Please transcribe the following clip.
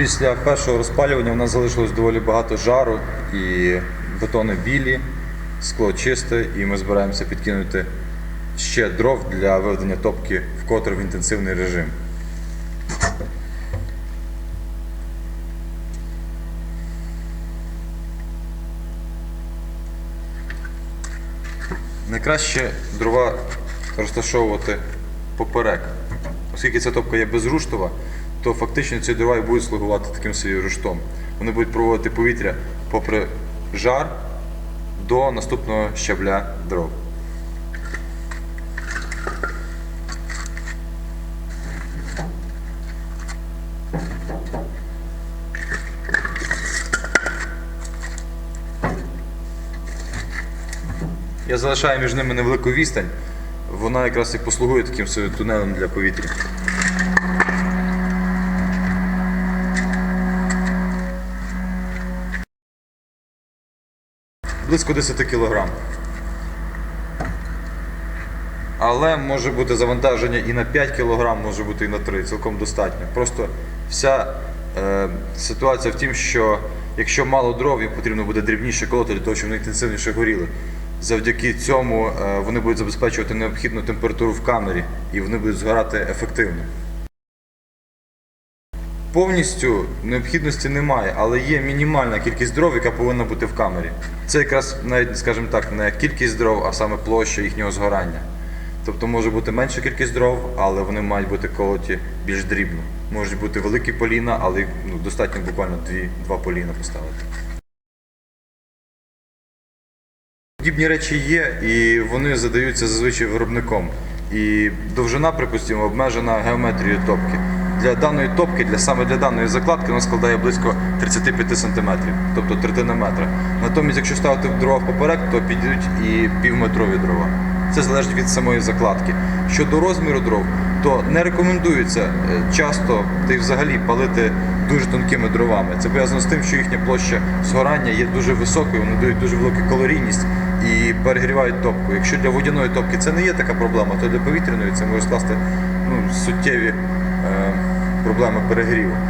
Після першого розпалювання у нас залишилось доволі багато жару і бетони білі, скло чисте, і ми збираємося підкинути ще дров для виведення топки вкотре в інтенсивний режим. Найкраще дрова розташовувати поперек. Оскільки ця топка є безруштова, то фактично ці дрова і будуть слугувати таким собі руштом. Вони будуть проводити повітря попри жар до наступного щабля дров. Я залишаю між ними невелику відстань. Вона якраз і послугує таким собі тунелем для повітря. Близько 10 кг. Але може бути завантаження і на 5 кг, може бути і на 3, цілком достатньо. Просто вся е, ситуація в тім, що якщо мало дров, їм потрібно буде дрібніше колоти для того, щоб вони інтенсивніше горіли. Завдяки цьому е, вони будуть забезпечувати необхідну температуру в камері і вони будуть згорати ефективно. Повністю необхідності немає, але є мінімальна кількість дров, яка повинна бути в камері. Це якраз навіть, скажімо так, не кількість дров, а саме площа їхнього згорання. Тобто може бути менша кількість дров, але вони мають бути колоті більш дрібно. Можуть бути великі поліна, але ну, достатньо буквально дві, два поліна поставити. Подібні речі є, і вони задаються зазвичай виробником. І довжина, припустимо, обмежена геометрією топки. Для даної топки, для саме для даної закладки, вона складає близько 35 см, тобто третина метра. Натомість, якщо ставити дрова поперек, то підійдуть і півметрові дрова. Це залежить від самої закладки. Щодо розміру дров, то не рекомендується е, часто та й взагалі палити дуже тонкими дровами. Це пов'язано з тим, що їхня площа згорання є дуже високою, вони дають дуже велику калорійність і перегрівають топку. Якщо для водяної топки це не є така проблема, то для повітряної це може скласти ну, суттєві е, проблеми перегріву.